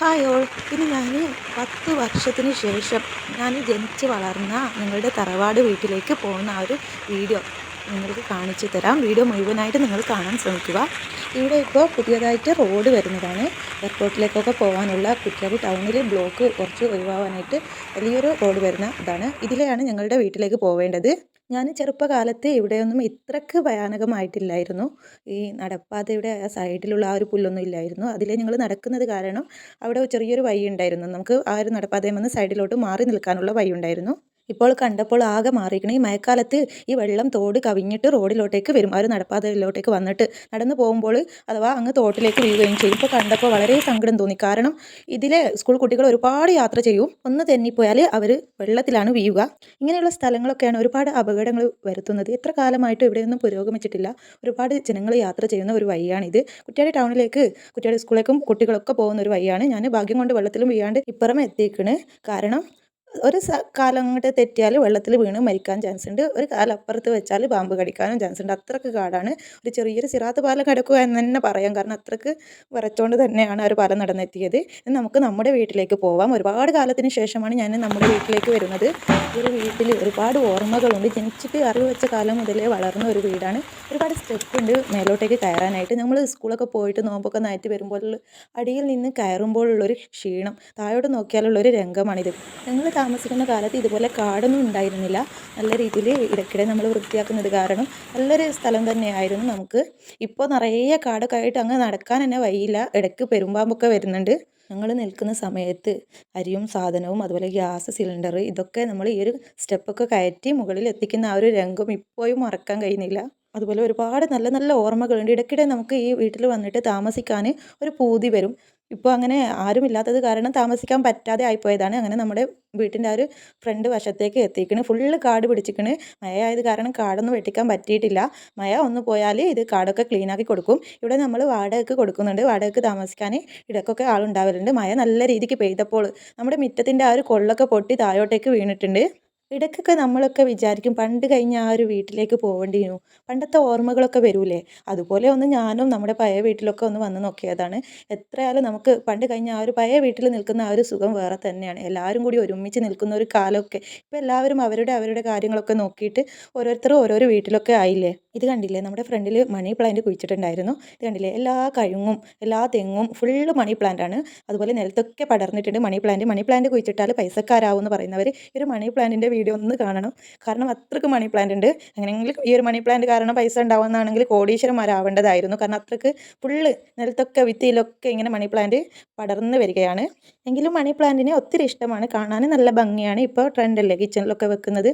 Hi all ഇനി ഞാൻ പത്ത് വർഷത്തിന് ശേഷം ഞാൻ ജനിച്ച് വളർന്ന ഞങ്ങളുടെ തറവാട് വീട്ടിലേക്ക് പോകുന്ന ആ ഒരു വീഡിയോ നിങ്ങൾക്ക് കാണിച്ചു തരാം. വീഡിയോ മുഴുവനായിട്ട് നിങ്ങൾ കാണാൻ ശ്രമിക്കുക. ഇവിടെ ഇപ്പോൾ പുതിയതായിട്ട് റോഡ് വരുന്നതാണ്. എയർപോർട്ടിലേക്കൊക്കെ പോകാനുള്ള കുറ്റ്യാടി ടൗണിൽ ബ്ലോക്ക് കുറച്ച് ഒഴിവാകാനായിട്ട് വലിയൊരു റോഡ് വരുന്ന ഇതാണ്. ഇതിലെയാണ് ഞങ്ങളുടെ വീട്ടിലേക്ക് പോവേണ്ടത്. ഞാൻ ചെറുപ്പകാലത്ത് ഇവിടെയൊന്നും ഇത്രക്ക് ഭയാനകമായിട്ടില്ലായിരുന്നു. ഈ നടപ്പാതയുടെ സൈഡിലുള്ള ആ ഒരു പുല്ലൊന്നും ഇല്ലായിരുന്നു. അതിലെ ഞങ്ങൾ നടക്കുന്നത് കാരണം അവിടെ ചെറിയൊരു വഴി ഉണ്ടായിരുന്നു നമുക്ക് ആ ഒരു നടപ്പാതയിൽ നിന്ന് സൈഡിലോട്ട് മാറി നിൽക്കാനുള്ള വഴി ഉണ്ടായിരുന്നു ഇപ്പോൾ കണ്ടപ്പോൾ ആകെ മാറിയിരിക്കണം. ഈ മഴക്കാലത്ത് ഈ വെള്ളം തോട് കവിഞ്ഞിട്ട് റോഡിലോട്ടേക്ക് വരും. ആ ഒരു നടപ്പാതയിലോട്ടേക്ക് വന്നിട്ട് നടന്നു പോകുമ്പോൾ അഥവാ അങ്ങ് തോട്ടിലേക്ക് വീഴുകയും ചെയ്യും. ഇപ്പോൾ കണ്ടപ്പോൾ വളരെ സങ്കടം തോന്നി. കാരണം ഇതിലെ സ്കൂൾ കുട്ടികൾ ഒരുപാട് യാത്ര ചെയ്യും. ഒന്ന് തെന്നിപ്പോയാൽ അവർ വെള്ളത്തിലാണ് വീഴുക. ഇങ്ങനെയുള്ള സ്ഥലങ്ങളൊക്കെയാണ് ഒരുപാട് അപകടങ്ങൾ വരുത്തുന്നത്. എത്ര കാലമായിട്ട് ഇവിടെയൊന്നും പുരോഗമിച്ചിട്ടില്ല. ഒരുപാട് ജനങ്ങൾ യാത്ര ചെയ്യുന്ന ഒരു വഴിയാണിത് കുറ്റ്യാടി ടൗണിലേക്ക് കുറ്റ്യാടി സ്കൂളിലേക്കും കുട്ടികളൊക്കെ പോകുന്ന ഒരു വഴിയാണ്. ഞാൻ ഭാഗ്യം കൊണ്ട് വെള്ളത്തിലും വീഴാണ്ട് ഇപ്പുറം എത്തിക്കണ് കാരണം ഒരു കാലം അങ്ങോട്ട് തെറ്റിയാൽ വെള്ളത്തിൽ വീണ് മരിക്കാൻ ചാൻസ് ഉണ്ട് ഒരു കാലം അപ്പുറത്ത് വെച്ചാൽ പാമ്പ് കടിക്കാനും ചാൻസ് ഉണ്ട് അത്രയ്ക്ക് കാടാണ്. ഒരു ചെറിയൊരു സിറാത്ത് പാലം കിടക്കുക എന്ന് തന്നെ പറയാം. കാരണം അത്രയ്ക്ക് വിറച്ചുകൊണ്ട് തന്നെയാണ് ആ ഒരു പാലം നടന്നെത്തിയത്. നമുക്ക് നമ്മുടെ വീട്ടിലേക്ക് പോവാം. ഒരുപാട് കാലത്തിന് ശേഷമാണ് ഞാൻ നമ്മുടെ വീട്ടിലേക്ക് വരുന്നത്. ഒരു വീട്ടിൽ ഒരുപാട് ഓർമ്മകളുണ്ട്. ജനിച്ചിട്ട് അറിവ് വെച്ച കാലം മുതലേ വളർന്ന ഒരു വീടാണ്. ഒരുപാട് സ്റ്റെപ്പ് ഉണ്ട് മേലോട്ടേക്ക് കയറാനായിട്ട്. നമ്മൾ സ്കൂളൊക്കെ പോയിട്ട് നോമ്പൊക്കെ നയറ്റ് വരുമ്പോൾ അടിയിൽ നിന്ന് കയറുമ്പോഴുള്ളൊരു ക്ഷീണം താഴോട്ട് നോക്കിയാലുള്ളൊരു രംഗമാണിത്. ഞങ്ങൾ താമസിക്കുന്ന കാലത്ത് ഇതുപോലെ കാടൊന്നും ഉണ്ടായിരുന്നില്ല. നല്ല രീതിയിൽ ഇടയ്ക്കിടെ നമ്മൾ വൃത്തിയാക്കുന്നത് കാരണം നല്ലൊരു സ്ഥലം തന്നെയായിരുന്നു നമുക്ക്. ഇപ്പോൾ നിറയെ കാടൊക്കെ ആയിട്ട് അങ്ങ് നടക്കാൻ തന്നെ വയ്യില്ല ഇടയ്ക്ക് പെരുമ്പാമ്പൊക്കെ വരുന്നുണ്ട്. ഞങ്ങൾ നിൽക്കുന്ന സമയത്ത് അരിയും സാധനവും അതുപോലെ ഗ്യാസ് സിലിണ്ടർ ഇതൊക്കെ നമ്മൾ ഈ ഒരു സ്റ്റെപ്പൊക്കെ കയറ്റി മുകളിൽ എത്തിക്കുന്ന ആ ഒരു രംഗം ഇപ്പോഴും മറക്കാൻ കഴിയുന്നില്ല. അതുപോലെ ഒരുപാട് നല്ല നല്ല ഓർമ്മകളുണ്ട്. ഇടയ്ക്കിടെ നമുക്ക് ഈ വീട്ടിൽ വന്നിട്ട് താമസിക്കാൻ ഒരു പൂതി വരും. ഇപ്പോൾ അങ്ങനെ ആരുമില്ലാത്തത് കാരണം താമസിക്കാൻ പറ്റാതെ ആയിപ്പോയതാണ്. അങ്ങനെ നമ്മുടെ വീട്ടിന്റെ ആ ഒരു ഫ്രണ്ട് വശത്തേക്ക് എത്തിക്കണ്. ഫുള്ള് കാട് പിടിച്ചിക്കണ്. മഴ ആയത് കാരണം കാടൊന്നും വെട്ടിക്കാൻ പറ്റിയിട്ടില്ല. മഴ ഒന്ന് പോയാൽ ഇത് കാടൊക്കെ ക്ലീനാക്കി കൊടുക്കും. ഇവിടെ നമ്മൾ വാടകയ്ക്ക് കൊടുക്കുന്നുണ്ട്. വാടകയ്ക്ക് താമസിക്കാൻ ഇടയ്ക്കൊക്കെ ആളുണ്ടാവലുണ്ട്. മഴ നല്ല രീതിക്ക് പെയ്തപ്പോൾ നമ്മുടെ മുറ്റത്തിന്റെ ആ ഒരു കൊള്ളൊക്കെ പൊട്ടി താഴോട്ടേക്ക് വീണിട്ടുണ്ട്. ഇടയ്ക്കൊക്കെ നമ്മളൊക്കെ വിചാരിക്കും പണ്ട് കഴിഞ്ഞ ആ ഒരു വീട്ടിലേക്ക് പോകേണ്ടിയിരുന്നു പണ്ടത്തെ ഓർമ്മകളൊക്കെ വരൂലേ? അതുപോലെ ഒന്ന് ഞാനും നമ്മുടെ പഴയ വീട്ടിലൊക്കെ ഒന്ന് വന്ന് നോക്കിയതാണ്. എത്രയാലും നമുക്ക് പണ്ട് കഴിഞ്ഞ ആ ഒരു പഴയ വീട്ടിൽ നിൽക്കുന്ന ആ ഒരു സുഖം വേറെ തന്നെയാണ്. എല്ലാവരും കൂടി ഒരുമിച്ച് നിൽക്കുന്ന ഒരു കാലമൊക്കെ ഇപ്പം എല്ലാവരും അവരുടെ അവരുടെ കാര്യങ്ങളൊക്കെ നോക്കിയിട്ട് ഓരോരുത്തരും ഓരോരോ വീട്ടിലൊക്കെ ആയില്ലേ? ഇത് കണ്ടില്ലേ? നമ്മുടെ ഫ്രണ്ടിൽ മണി പ്ലാന്റ് കുഴിച്ചിട്ടുണ്ടായിരുന്നു. ഇത് കണ്ടില്ലേ? എല്ലാ കഴുങ്ങും എല്ലാ തെങ്ങും ഫുള്ള് മണി പ്ലാന്റ് ആണ്. അതുപോലെ നിലത്തൊക്കെ പടർന്നിട്ടുണ്ട് മണി പ്ലാന്റ് മണി പ്ലാന്റ് കുഴിച്ചിട്ടാൽ പൈസക്കാരാവും എന്ന് പറയുന്നവർ ഈ ഒരു മണി പ്ലാന്റിന്റെ വീഡിയോ ഒന്ന് കാണണം. കാരണം അത്രയ്ക്ക് മണി പ്ലാന്റ് ഉണ്ട്. അങ്ങനെയെങ്കിൽ ഈ ഒരു മണി പ്ലാന്റ് കാരണം പൈസ ഉണ്ടാവുന്നതാണെങ്കിൽ കോടീശ്വരന്മാരാവേണ്ടതായിരുന്നു. കാരണം അത്രയ്ക്ക് ഫുള്ള് നിലത്തൊക്കെ വിത്തിയിലൊക്കെ ഇങ്ങനെ മണി പ്ലാന്റ് പടർന്നു വരികയാണ്. എങ്കിലും മണി പ്ലാന്റിനെ ഒത്തിരി ഇഷ്ടമാണ്. കാണാൻ നല്ല ഭംഗിയാണ്. ഇപ്പോൾ ട്രെൻഡല്ലേ കിച്ചണിലൊക്കെ വെക്കുന്നത്.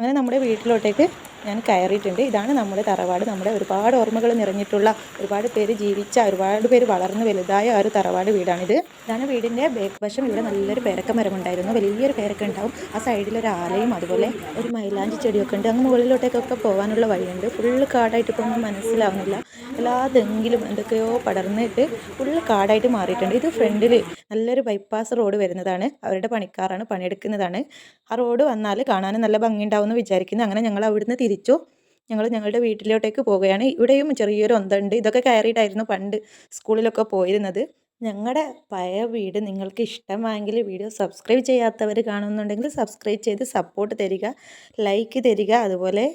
അങ്ങനെ നമ്മുടെ വീട്ടിലോട്ടേക്ക് ഞാൻ കയറിയിട്ടുണ്ട്. ഇതാണ് നമ്മുടെ തറവാട്. നമ്മുടെ ഒരുപാട് ഓർമ്മകൾ നിറഞ്ഞിട്ടുള്ള ഒരുപാട് പേര് ജീവിച്ച ഒരുപാട് പേര് വളർന്ന് വലുതായ ഒരു തറവാട് വീടാണിത്. ഇതാണ് വീടിന്റെ ബേക്ക് വശം. ഇവിടെ നല്ലൊരു പേരക്ക മരമുണ്ടായിരുന്നു. വലിയൊരു പേരക്ക ഉണ്ടാവും. ആ സൈഡിൽ ഒരു ആലയും അതുപോലെ ഒരു മൈലാഞ്ചി ചെടിയൊക്കെ ഉണ്ട്. അങ്ങ് മുകളിലോട്ടേക്കൊക്കെ പോകാനുള്ള വഴിയുണ്ട്. ഫുള്ള് കാടായിട്ട് ഇപ്പോൾ ഒന്നും മനസ്സിലാവുന്നില്ല. എല്ലാ തെങ്കിലും എന്തൊക്കെയോ പടർന്നിട്ട് ഫുള്ള് കാടായിട്ട് മാറിയിട്ടുണ്ട്. ഇത് ഫ്രണ്ടിൽ നല്ലൊരു ബൈപ്പാസ് റോഡ് വരുന്നതാണ്. അവരുടെ പണിക്കാറാണ് പണിയെടുക്കുന്നതാണ്. ആ റോഡ് വന്നാൽ കാണാനും നല്ല ഭംഗിയുണ്ടാവുമെന്ന് വിചാരിക്കുന്നു. അങ്ങനെ ഞങ്ങൾ അവിടുന്ന് തിരിച്ചു. ഞങ്ങൾ ഞങ്ങളുടെ വീട്ടിലോട്ടേക്ക് പോവുകയാണ് ഇവിടെയും ചെറിയൊരു ഒന്നുണ്ട് ഇതൊക്കെ കയറിയിട്ടായിരുന്നു പണ്ട് സ്കൂളിലൊക്കെ പോയിരുന്നത്. ഞങ്ങളുടെ പഴയ വീട് നിങ്ങൾക്ക് ഇഷ്ടമായെങ്കിൽ വീഡിയോ സബ്സ്ക്രൈബ് ചെയ്യാത്തവർ കാണുന്നുണ്ടെങ്കിൽ സബ്സ്ക്രൈബ് ചെയ്ത് സപ്പോർട്ട് തരിക ലൈക്ക് തരിക അതുപോലെ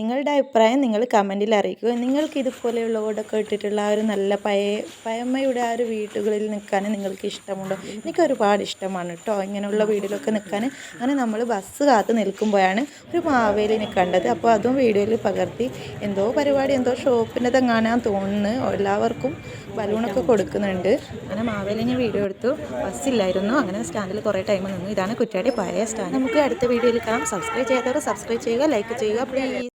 നിങ്ങളുടെ അഭിപ്രായം നിങ്ങൾ കമന്റിൽ അറിയിക്കുക. നിങ്ങൾക്ക് ഇതുപോലെയുള്ള ഓടൊക്കെ ആ ഒരു നല്ല പഴയ പഴമയുടെ ആ ഒരു വീടുകളിൽ നിൽക്കാൻ നിങ്ങൾക്ക് ഇഷ്ടമുണ്ടോ? എനിക്ക് ഒരുപാട് ഇഷ്ടമാണ് കേട്ടോ ഇങ്ങനെയുള്ള വീടുകളൊക്കെ നിൽക്കാൻ. അങ്ങനെ നമ്മൾ ബസ് കാത്ത് നിൽക്കുമ്പോഴാണ് ഒരു മാവേലിനെ കണ്ടത്. അപ്പോൾ അതും വീഡിയോയിൽ പകർത്തി എന്തോ പരിപാടി എന്തോ ഷോപ്പിന്റെ തങ്ങാനാ തോന്നുന്നു. എല്ലാവർക്കും ബലൂണൊക്കെ കൊടുക്കുന്നുണ്ട്. അങ്ങനെ മാവേലിനെ വീഡിയോ എടുത്തു. ബസ്സില്ലായിരുന്നു അങ്ങനെ സ്റ്റാൻഡിൽ കുറേ ടൈം നിന്നു. ഇതാണ് കുറ്റാടി പഴയ സ്റ്റാൻഡ് നമുക്ക് അടുത്ത വീഡിയോയിൽ കാണാം. സബ്സ്ക്രൈബ് ചെയ്യാത്തവർ സബ്സ്ക്രൈബ് ചെയ്യുക ലൈക്ക് ചെയ്യുക പ്ലീസ്